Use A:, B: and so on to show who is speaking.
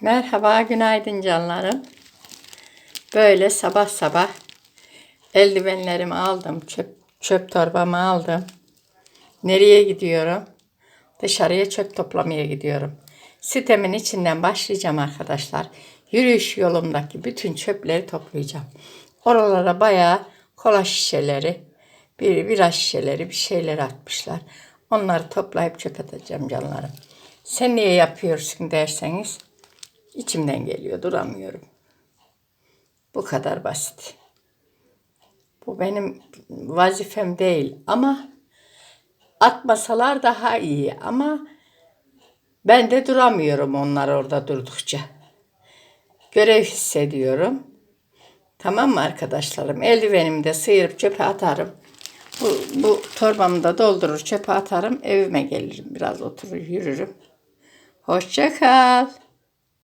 A: Merhaba, günaydın canlarım. Böyle sabah sabah eldivenlerimi aldım, çöp, çöp torbamı aldım. Nereye gidiyorum? Dışarıya çöp toplamaya gidiyorum. Sitemin içinden başlayacağım arkadaşlar. Yürüyüş yolumdaki bütün çöpleri toplayacağım. Oralara bayağı kola şişeleri, bir bira şişeleri bir şeyler atmışlar. Onları toplayıp çöp atacağım canlarım. Sen niye yapıyorsun derseniz içimden geliyor duramıyorum. Bu kadar basit. Bu benim vazifem değil ama atmasalar daha iyi ama ben de duramıyorum onlar orada durdukça. Görev hissediyorum. Tamam mı arkadaşlarım? Eldivenimi de sıyırıp çöpe atarım. Bu, bu torbamı da doldurur çöpe atarım. Evime gelirim. Biraz oturur yürürüm. Hoşça kal.